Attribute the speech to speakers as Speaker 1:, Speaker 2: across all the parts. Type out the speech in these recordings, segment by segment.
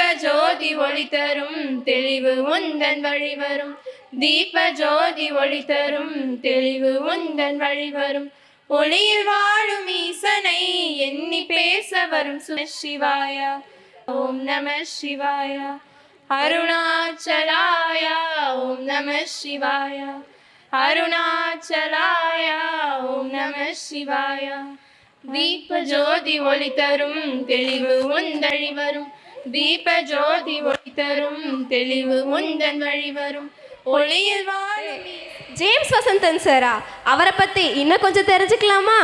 Speaker 1: தீப ஜோதி ஒளி தரும் தெளிவு உந்தன் வழிவரும் தீப ஜோதி ஒளி தரும் தெளிவு உந்தன் வழிவரும் ஒளியில் வாழும் ஈசனை எண்ணி பேச வரும் சிவாயா. ஓம் நம சிவாயா. அருணாச்சலாய. ஓம் நம சிவாயா. அருணாச்சலாய. ஓம் நம சிவாயா. தீப ஜோதி ஒளி தரும் தெளிவு உந்தழி வரும். தீப ஜோதி ஒளி தரும் தெளிவு முந்தன் வழி வரும் ஒளியில் வாழும்
Speaker 2: ஜேம்ஸ் வசந்தன் சாரா அவரை பற்றி இன்னும் கொஞ்சம் தெரிஞ்சுக்கலாமா?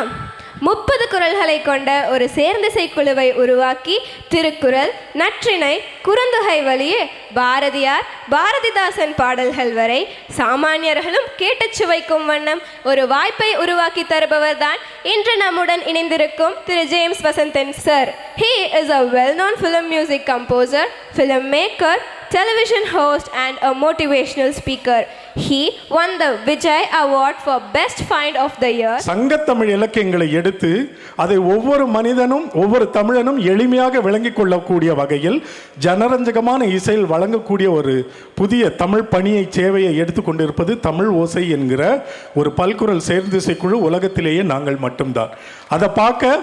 Speaker 2: முப்பது குரல்களை கொண்ட ஒரு சேர்ந்திசை குழுவை உருவாக்கி திருக்குறள் நற்றிணை குறுந்தொகை வழியே பாரதியார் பாரதிதாசன் பாடல்கள் வரை சாமானியர்களும் கேட்டுச் சுவைக்கும் வண்ணம் ஒரு வாய்ப்பை உருவாக்கி தருபவர் தான் இன்று நம்முடன் இணைந்திருக்கும் Thiru James Vasanthan sir. He is a well known film music composer film maker television host, and a motivational speaker. He won the Vijay Award for Best Find of the Year.
Speaker 3: சங்கத்தமிழ் இலக்கியங்களை எடுத்து அதை ஒவ்வொரு மனிதனும் ஒவ்வொரு தமிழனும் எளிமையாக விளங்கிக் கொள்ளக்கூடிய வகையில் ஜனரஞ்சகமான இசையில் வழங்கக்கூடிய ஒரு புதிய தமிழ் பணியை சேவையை எடுத்துக்கொண்டிருப்பது தமிழ் ஓசை என்கிற ஒரு பல்குரல் சேர்ந்திசைக்குழு உலகத்திலேயே நாங்கள் மட்டும்தான் அதை பார்க்க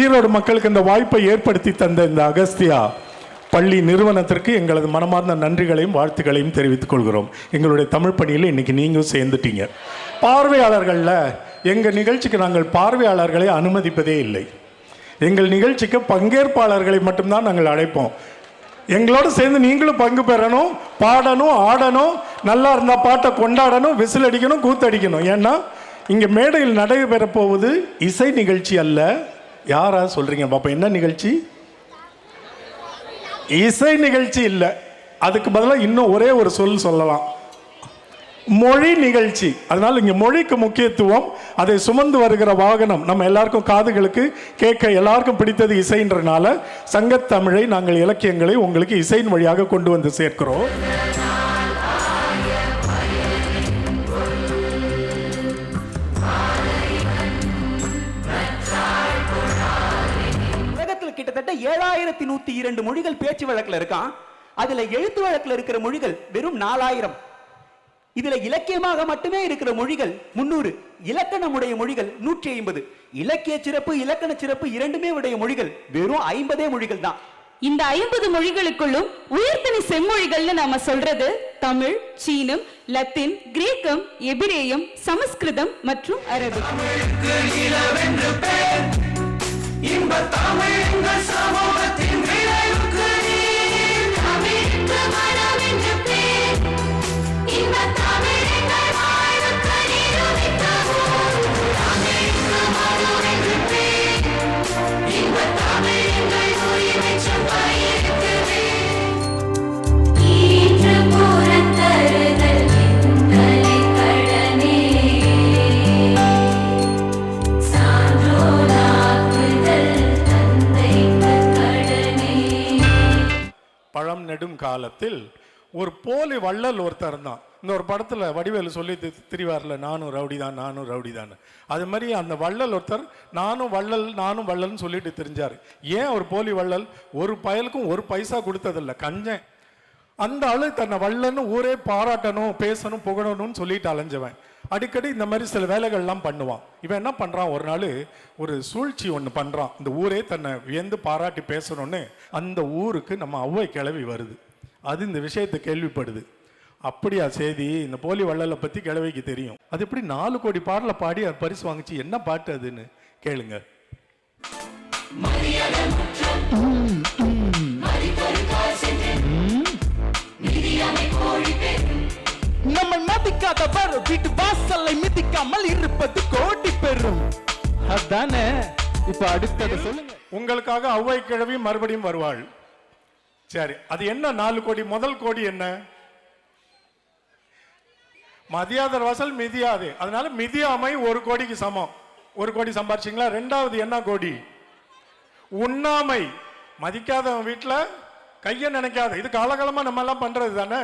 Speaker 3: ஈரோடு மக்களுக்கு இந்த வாய்ப்பை ஏற்படுத்தி தந்த இந்த அகஸ்தியா பள்ளி நிறுவனத்திற்கு எங்களது மனமார்ந்த நன்றிகளையும் வாழ்த்துக்களையும் தெரிவித்துக் கொள்கிறோம். எங்களுடைய தமிழ் பணியில் இன்னைக்கு நீங்களும் சேர்ந்துட்டீங்க. பார்வையாளர்களில் எங்கள் நிகழ்ச்சிக்கு நாங்கள் பார்வையாளர்களை அனுமதிப்பதே இல்லை. எங்கள் நிகழ்ச்சிக்கு பங்கேற்பாளர்களை மட்டும்தான் நாங்கள் அழைப்போம். எங்களோட சேர்ந்து நீங்களும் பங்கு பெறணும் பாடணும் ஆடணும் நல்லா இருந்தால் பாட்டை கொண்டாடணும் விசில் அடிக்கணும் கூத்தடிக்கணும் ஏன்னா இங்கே மேடையில் நடைபெற போவது இசை நிகழ்ச்சி அல்ல. யாரா சொல்கிறீங்க பாப்பா என்ன நிகழ்ச்சி? இசை நிகழ்ச்சி இல்லை. அதுக்கு பதிலாக இன்னும் ஒரே ஒரு சொல் சொல்லலாம். மொழி நிகழ்ச்சி. அதனால இங்க மொழிக்கு முக்கியத்துவம் அதை சுமந்து வருகிற வாகனம். நம்ம எல்லாருக்கும் காதுகளுக்கு கேட்க எல்லாருக்கும் பிடித்தது இசைன்றனால சங்கத்தமிழை நாங்கள் இலக்கியங்களை உங்களுக்கு இசையின் வழியாக கொண்டு வந்து சேர்க்கிறோம்.
Speaker 4: கிட்டத்தட்ட ஏழாயிரத்தி நூத்தி இரண்டு மொழிகள் பேச்சு வழக்குல இருக்கான். அதுல எழுத்து வழக்குல இருக்கிற மொழிகள் வெறும் நாலாயிரம். இதுல இலக்கியமாக மட்டுமே இருக்கிற மொழிகள் முன்னூறு. இலக்கணமுடைய மொழிகள் நூற்றி ஐம்பது. இலக்கிய சிறப்பு இலக்கண சிறப்பு இரண்டுமே உடைய மொழிகள் வெறும் ஐம்பதே மொழிகள் தான்.
Speaker 5: இந்த ஐம்பது மொழிகளுக்குள்ளும் உயர்தனி செம்மொழிகள்னு நாம சொல்றது தமிழ் சீனம் லத்தீன் கிரேக்கம் எபிரேயம் சமஸ்கிருதம் மற்றும் அரபிக்
Speaker 6: ஈன்று
Speaker 3: காலத்தில் ஒரு போலி வள்ளல் ஒருத்தர் இருந்தான். இந்த ஒரு படத்துல வடிவேலு சொல்லி திரிவாரில் திரிவார்ல நானும் ரவுடி தான் நானும் ரவுடி தான் அது மாதிரி அந்த வள்ளல் ஒருத்தர் நானும் வள்ளல் நானும் வள்ளல்னு சொல்லிட்டு தெரிஞ்சார். ஏன் ஒரு போலி வள்ளல்? ஒரு பயலுக்கும் ஒரு பைசா கொடுத்ததில்ல கஞ்சன். அந்த ஆளு தன்னை வள்ளன்னு ஊரே பாராட்டணும் பேசணும் புகழணும்னு சொல்லிட்டு அலைஞ்சவன். அடிக்கடி இந்த மாதிரி சில வேலைகள்லாம் பண்ணுவான். இவன் என்ன பண்றான்? ஒரு நாள் ஒரு சூழ்ச்சி ஒன்று பண்றான். இந்த ஊரே தன்னை வியந்து பாராட்டி பேசணும்னு அந்த ஊருக்கு நம்ம அவ்வை கிளவி வருது. அது இந்த விஷயத்தை கேள்விப்படுது. அப்படியா செய்தி இந்த போலி வள்ளலை பத்தி கிழவிக்கு தெரியும். அது எப்படி நாலு கோடி பாடல பாடி அது பரிசு வாங்குச்சு? என்ன பாட்டு அதுன்னு கேளுங்க.
Speaker 7: நம்மை மதிக்காதவர் வீட்டு வாசலை மிதிக்காமல் இருப்பது கோடி பெறும் அதானே? இப்ப அடுத்தது சொல்லுங்க.
Speaker 3: உங்களுக்காக ஔவை கிழவி மறுபடியும் வருவாள். சரி அது என்ன நாலு கோடி முதல் கோடி என்ன? மதியாதர் வாசல் மிதியாது. அதனால மிதியாமை ஒரு கோடிக்கு சமம். ஒரு கோடி சம்பாரிச்சிங்களா? ரெண்டாவது என்ன கோடி? உண்ணாமை. மதிக்காதவன் வீட்டில் கையை நினைக்காத. இது காலகாலமாக நம்ம எல்லாம் பண்றது தானே?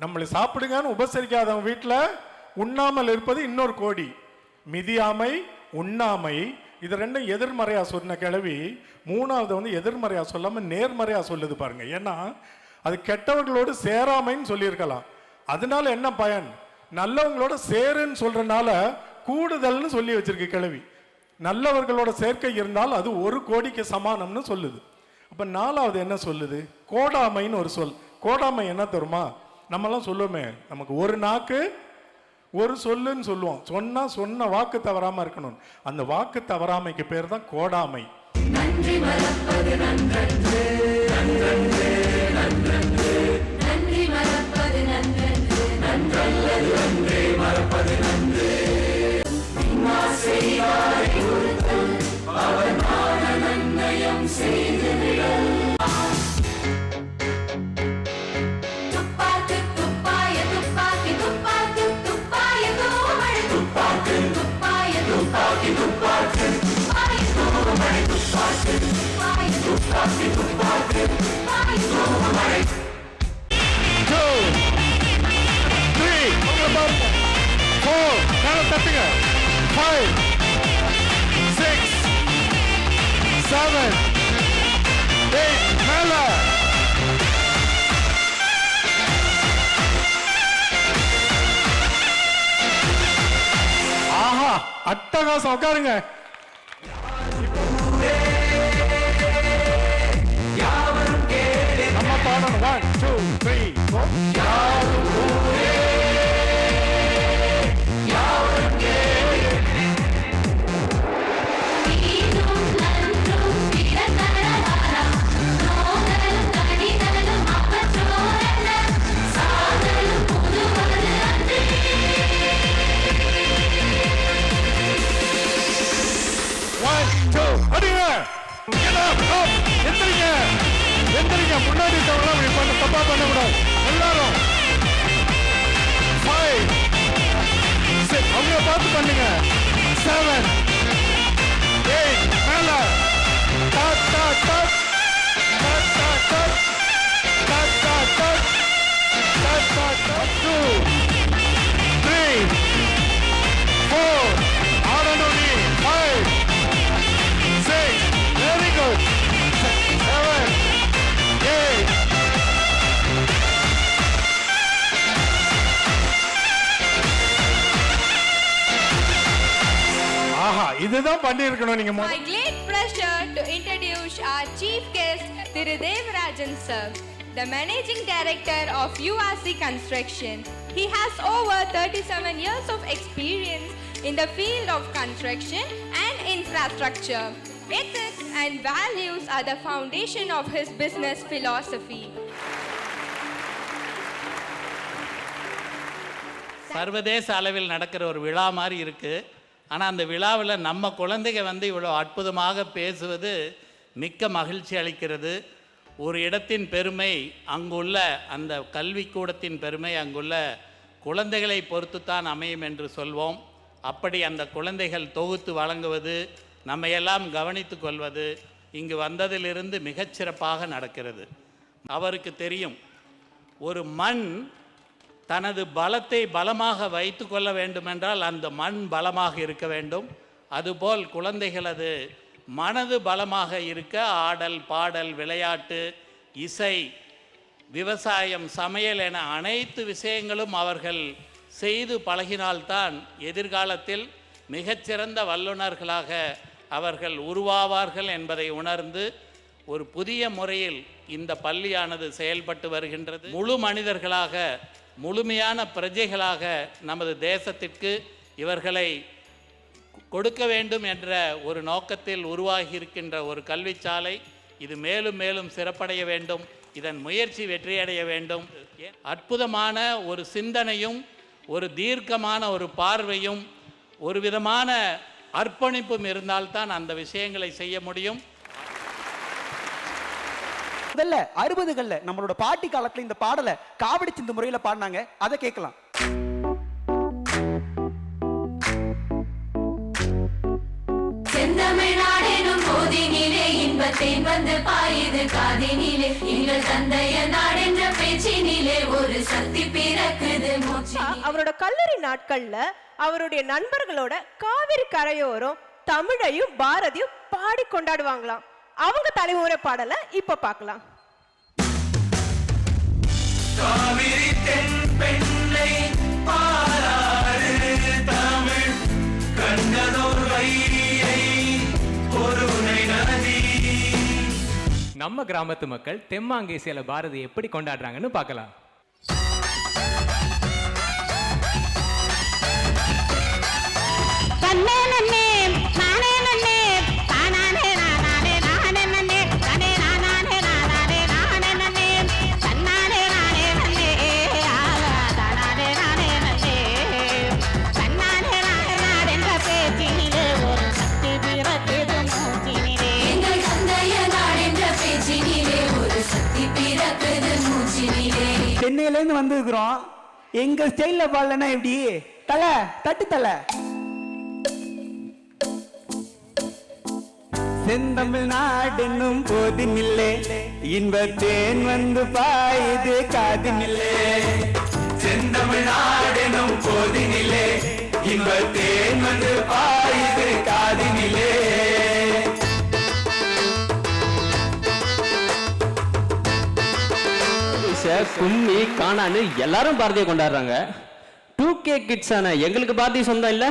Speaker 3: நம்மளை சாப்பிடுங்கன்னு உபசரிக்காதவன் வீட்டில் உண்ணாமல் இருப்பது இன்னொரு கோடி. மிதியாமை உண்ணாமை. இது ரெண்டும் எதிர்மறையாக சொன்ன கிழவி மூணாவது வந்து எதிர்மறையாக சொல்லாமல் நேர்மறையாக சொல்லுது பாருங்க. ஏன்னா அது கெட்டவர்களோடு சேராமைன்னு சொல்லியிருக்கலாம். அதனால என்ன பயன்? நல்லவங்களோட சேருன்னு சொல்றதுனால கூடுதல்னு சொல்லி வச்சிருக்கு கிழவி. நல்லவர்களோட சேர்க்கை இருந்தால் அது ஒரு கோடிக்கு சமானம்னு சொல்லுது. அப்போ நாலாவது என்ன சொல்லுது? கோடாமைன்னு ஒரு சொல். கோடாமை என்ன தருமா நம்மலாம் சொல்லுவோமே நமக்கு ஒரு நாக்கு ஒரு சொல்லுன்னு சொல்லுவோம். சொன்னா சொன்ன வாக்கு தவறாம இருக்கணும். அந்த வாக்கு தவறாமைக்கு பேர் தான் கோடாமை.
Speaker 6: துப்பாக்கு
Speaker 7: seven, eight, மேல.
Speaker 3: ஆஹா அட்டகாசம் உட்காருங்க ஆஹா இதுதான் பண்ணியிருக்கணும் நீங்க
Speaker 2: My great pleasure to introduce our chief guest, Thiru Devarajan sir, the managing director of URC Construction. He has over 37 years of experience in the field of construction and infrastructure. Ethics and values are the foundation of his business philosophy.
Speaker 8: சர்வதேச அளவில் நடக்கிற ஒரு விழா மாதிரி இருக்குது ஆனால் அந்த விழாவில் நம்ம குழந்தைங்க வந்து இவ்வளோ அற்புதமாக பேசுவது மிக்க மகிழ்ச்சி அளிக்கிறது. ஒரு இடத்தின் பெருமை அங்குள்ள அந்த கல்விக்கூடத்தின் பெருமை அங்குள்ள குழந்தைகளை பொறுத்துத்தான் அமையும் என்று சொல்வோம். அப்படி அந்த குழந்தைகள் தொகுத்து வழங்குவது நம்மையெல்லாம் கவனித்து கொள்வது இங்கு வந்ததிலிருந்து மிகச்சிறப்பாக நடக்கிறது. அவருக்கு தெரியும் ஒரு மண் தனது பலத்தை பலமாக வைத்து கொள்ள வேண்டுமென்றால் அந்த மண் பலமாக இருக்க வேண்டும். அதுபோல் குழந்தைகளது மனது பலமாக இருக்க ஆடல் பாடல் விளையாட்டு இசை விவசாயம் சமையல் என அனைத்து விஷயங்களும் அவர்கள் செய்து பழகினால்தான் எதிர்காலத்தில் மிகச்சிறந்த வல்லுநர்களாக அவர்கள் உருவாவார்கள் என்பதை உணர்ந்து ஒரு புதிய முறையில் இந்த பள்ளியானது செயல்பட்டு வருகின்றது. முழு மனிதர்களாக முழுமையான பிரஜைகளாக நமது தேசத்திற்கு இவர்களை கொடுக்க வேண்டும் என்ற ஒரு நோக்கத்தில் உருவாகி இருக்கின்ற ஒரு கல்விச்சாலை இது மேலும் மேலும் சிறப்படைய வேண்டும் இதன் முயற்சி வெற்றியடைய வேண்டும். அற்புதமான ஒரு சிந்தனையும் ஒரு தீர்க்கமான ஒரு பார்வையும் ஒரு விதமான அர்ப்பணிப்பும் இருந்தால்தான் அந்த விஷயங்களை செய்ய முடியும்.
Speaker 4: முதல்ல அறுபதுகள்ல நம்மளோட பாட்டி காலத்துல இந்த பாடலை காவடி சிந்து முறையில பாடினாங்க. அதை கேட்கலாம்.
Speaker 6: செந்தமிழ்நாடெனும் போதினிலே இன்பத்தேன் வந்து பாயுது காதினிலே. எங்கள் தந்தைய நாடென்ற பேச்சினிலே ஒரு சக்தி பிறக்குது மூச்சு
Speaker 9: அவரோட கல்லூரி நாட்கள்ல அவருடைய நண்பர்களோட காவிரி கரையோரம் தமிழையும் பாரதியும் பாடி கொண்டாடுவாங்களாம். அவங்க தலைமுறை பாடலை இப்ப பார்க்கலாம்.
Speaker 4: காவிரி தென் பெண்ணை பாராறு தமிழ் கண்டதோர் வையை பொருணை நதி.
Speaker 10: நம்ம கிராமத்து மக்கள் தெம்மாங்கேசியில பாரதி எப்படி கொண்டாடுறாங்கன்னு பார்க்கலாம்.
Speaker 4: சென்னையில இருந்து வந்திருக்கிறோம். எங்க ஸ்டைல்ல பாடலன்னா எப்படி? தலை தட்டு தலை. செந்தமிழ் நாடென்னும் போதினில்லே இன்ப வந்து பாயுது காதினில்லே செந்தமிழ் நாடெனும் போதினில்லே இன்ப வந்து பாயுது காதினிலே
Speaker 11: கும்மி காணான்னு எல்லாரும் பாரதியை கொண்டாடுறாங்க. டூ கே கிட்ஸான எங்களுக்கு பாரதி சொந்தம் இல்ல?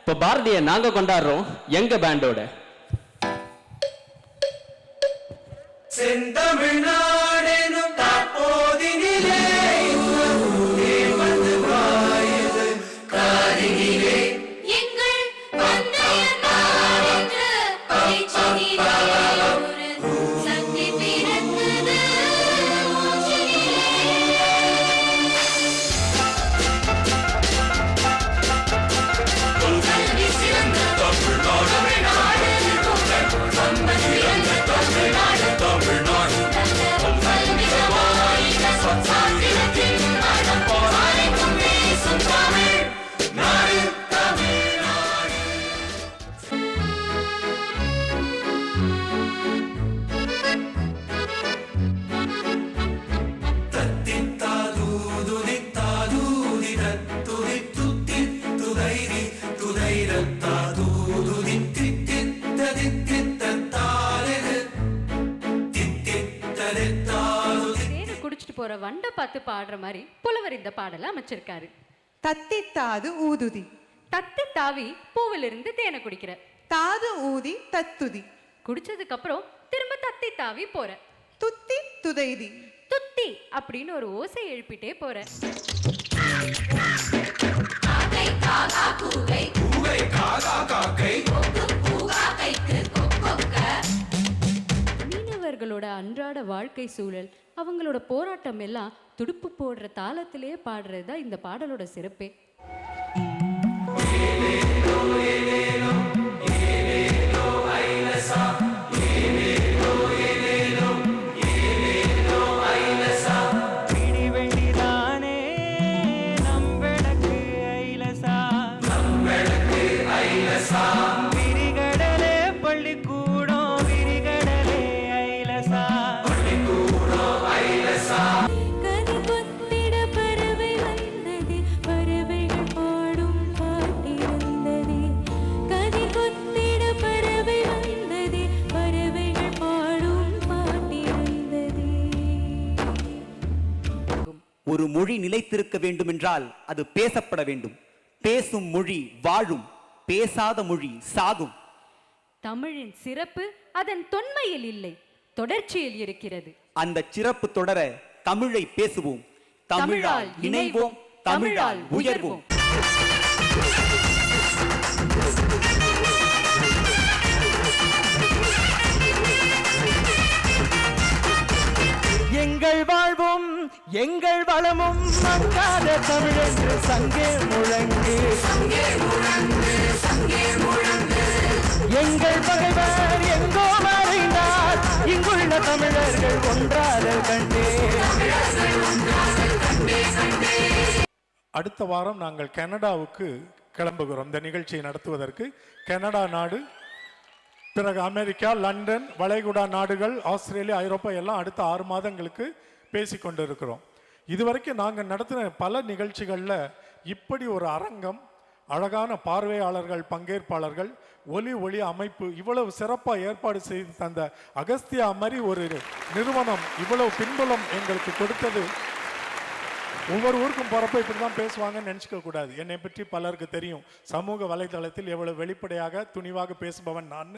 Speaker 11: இப்போ பாரதியை நாங்க கொண்டாடுறோம் எங்க பேண்டோட
Speaker 4: செந்தமிழ்நாடெனும்
Speaker 5: வண்டை பார்த்து பாடுற மாதிரி புலவர் இந்த பாடலை அமைச்சிருக்காரு.
Speaker 9: தத்தி தாது ஊதுதி.
Speaker 5: தத்தி தாவி பூவிலிருந்து தேனை குடிக்கிற.
Speaker 9: தாது ஊதி தத்துதி.
Speaker 5: குடிச்சதுக்கு அப்புறம் திரும்ப தத்தி தாவி போற.
Speaker 9: துத்தி துதைதி.
Speaker 5: துத்தி அப்படின்னு ஒரு ஓசை எழுப்பிட்டே போற.
Speaker 6: காக்கை காக்கா கூகை
Speaker 4: பூவை காகா காக்கை.
Speaker 6: கொக்கு கூகா கைக்கு.
Speaker 5: அன்றாட வாழ்க்கை சூழல் அவங்களோட போராட்டம் எல்லாம் துடுப்பு போடுற தாளத்திலேயே பாடுறது தான் இந்த பாடலோட சிறப்பே.
Speaker 4: மொழி நிலைத்திருக்க வேண்டுமென்றால் அது பேசப்பட வேண்டும். பேசும் மொழி வாழும். பேசாத மொழி சாகும்.
Speaker 5: தமிழின் சிறப்பு அதன் தொன்மையில் இல்லை. தொடர்ச்சியில் இருக்கிறது.
Speaker 4: அந்த சிறப்பு தொடர தமிழை பேசுவோம். தமிழால் இணைவோம். தமிழால் உயர்வோம். எங்கள் வளமும் மங்காத தமிழென்று சங்கே முழங்கு. எங்கள் பகைவர் எங்கோ மறைந்தார். இங்குள்ள தமிழர்கள் ஒன்றாதல் கண்டே.
Speaker 3: அடுத்த வாரம் நாங்கள் கனடாவுக்கு கிளம்புகிறோம். இந்த நிகழ்ச்சியை நடத்துவதற்கு கனடா நாடு பிறகு அமெரிக்கா லண்டன் வளைகுடா நாடுகள் ஆஸ்திரேலியா ஐரோப்பா எல்லாம் அடுத்த ஆறு மாதங்களுக்கு பேசி கொண்டிருக்கிறோம் இதுவரைக்கும் நாங்கள் நடத்தின பல நிகழ்ச்சிகளில் இப்படி ஒரு அரங்கம் அழகான பார்வையாளர்கள் பங்கேற்பாளர்கள் ஒலி ஒளி அமைப்பு இவ்வளவு சிறப்பாக ஏற்பாடு செய்து தந்த அகஸ்தியா மாதிரி ஒரு நிறுவனம் இவ்வளவு பின்புலம் எங்களுக்கு கொடுத்தது. ஒவ்வொரு ஊருக்கும் போகிறப்ப இப்படி தான் பேசுவாங்கன்னு நினச்சிக்க கூடாது. என்னை பற்றி பலருக்கு தெரியும். சமூக வலைதளத்தில் எவ்வளவு வெளிப்படையாக துணிவாக பேசுபவன் நான்.